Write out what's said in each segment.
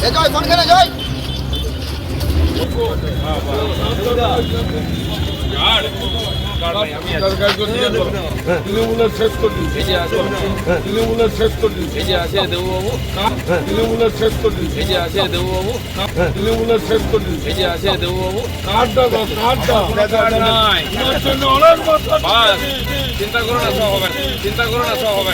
এ জয় phone কেন জয় তৃণমূলের শেষ করছি। এই যে আছে তৃণমূলের শেষ যে আছে দেবুবাবু তৃণমূলের শেষ যে আছে দেবুবাবু তৃণমূলের শেষ যে আছে দেবুবাবু কার্ডটা দাও কার্ডটা। নাই। জন্য অনেক চিন্তা করো না সব হবে চিন্তা করো না সব হবে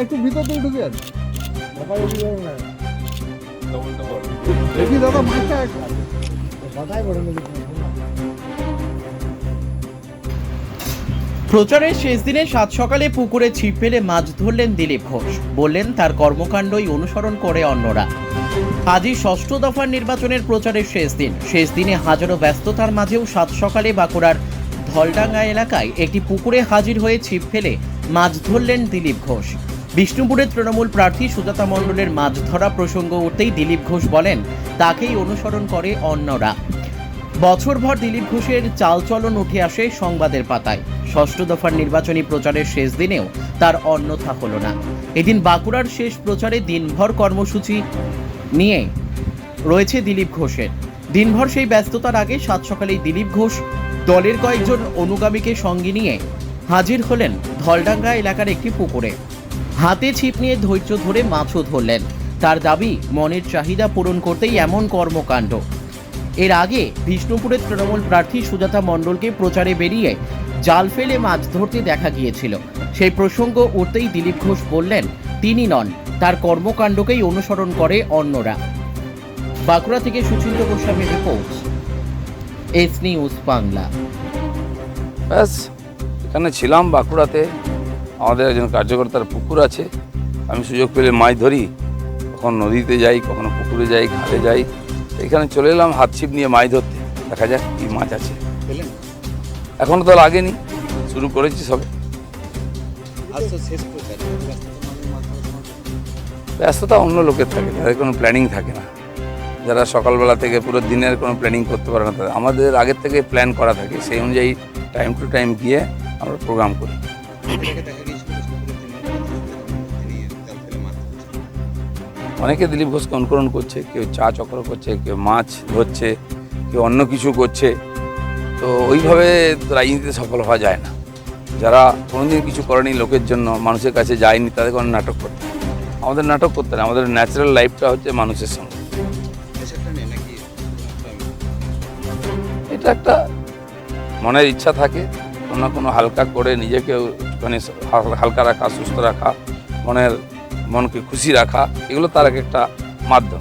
একটু ভিতর থেকে ঢুকে যান। দেখি দাদা মাইকটা কথাই বলে প্রচারের শেষ দিনে সাত সকালে পুকুরে ছিপ ফেলে মাছ ধরলেন দিলীপ ঘোষ। বললেন তার কর্মকাণ্ডই অনুসরণ করে অন্যরা। আজই ষষ্ঠ দফার নির্বাচনের প্রচারের শেষ দিন। শেষ দিনে হাজারো ব্যস্ততার মাঝেও সাত সকালে বাঁকুড়ার ধলডাঙ্গা এলাকায় একটি পুকুরে হাজির হয়ে ছিপ ফেলে মাছ ধরলেন দিলীপ ঘোষ। বিষ্ণুপুরের তৃণমূল প্রার্থী সুজাতা মণ্ডলের মাছ ধরা প্রসঙ্গ উঠতেই দিলীপ ঘোষ বলেন, তাকেই অনুসরণ করে অন্যরা। বছরভর দিলীপ ঘোষের চালচলন উঠে আসে সংবাদের পাতায়। ষষ্ঠ দফার নির্বাচনী প্রচারের শেষ দিনেও তার অন্যথা হলো না। এদিন বাঁকুড়ার শেষ প্রচারে দিনভর কর্মসূচি নিয়ে রয়েছে দিলীপ ঘোষের। দিনভর সেই ব্যস্ততার আগে সাত সকালেই দিলীপ ঘোষ দলের কয়েকজন অনুগামীকে সঙ্গে নিয়ে হাজির হলেন ধলডাঙ্গা এলাকার একটি পুকুরে। হাতে ছিপ নিয়ে ধৈর্য ধরে মাছও ধরলেন। তার দাবি, মনের চাহিদা পূরণ করতেই এমন কর্মকাণ্ড। এর আগে বিষ্ণুপুরের তৃণমূল প্রার্থী সুজাতা মণ্ডলকে প্রচারে বেরিয়ে জাল ফেলে মাছ ধরতে দেখা গিয়েছিল। সেই প্রসঙ্গ উঠতেই দিলীপ ঘোষ বললেন, তিনি নন, তার কর্মকাণ্ডকেই অনুসরণ করে অন্যরা। বাঁকুড়া থেকে Suchindra Goswami report, S news Bangla. ব্যাস। এখানে ছিলাম বাঁকুড়াতে। আমাদের একজন কার্যকর্তার পুকুর আছে। আমি সুযোগ পেলে মাছ ধরি। কখন নদীতে যাই কখনো পুকুরে যাই ঘাটে যাই। এখানে চলে এলাম হাত ছিপ নিয়ে মাছ ধরতে। দেখা যাক কি মাছ আছে। এখনও তো লাগেনি। শুরু করেছি সবে। ব্যস্ততা অন্য লোকের থাকে তাদের কোনো প্ল্যানিং থাকে না। যারা সকালবেলা থেকে পুরো দিনের কোনো প্ল্যানিং করতে পারে না তাদের আমাদের আগের থেকে প্ল্যান করা থাকে। সেই অনুযায়ী টাইম টু টাইম গিয়ে আমরা প্রোগ্রাম করি। অনেকে দিলীপ ঘোষকে অনুকরণ করছে, কেউ চা চক্র করছে, কেউ মাছ ধরছে, কেউ অন্য কিছু করছে। তো ওইভাবে রাজনীতিতে সফল হওয়া যায় না। যারা কোনোদিন কিছু করেনি লোকের জন্য, মানুষের কাছে যায়নি তাদের কোনো নাটক করতে আমাদের নাটক করতে না, আমাদের ন্যাচারাল লাইফটা হচ্ছে মানুষের সঙ্গে। এটা একটা মনের ইচ্ছা থাকে কোনো কোনো হালকা করে নিজেকে হাল- হালকা রাখা, সুস্থ রাখা, মনের মনকে খুশি রাখা, এগুলো তার এক একটা মাধ্যম।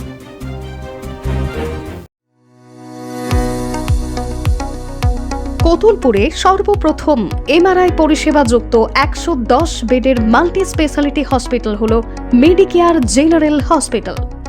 কতুলপুরে সর্বপ্রথম এমআরআই পরিষেবা যুক্ত একশো দশ বেডের মাল্টি স্পেশালিটি হসপিটাল হল মেডিকেয়ার জেনারেল হসপিটাল।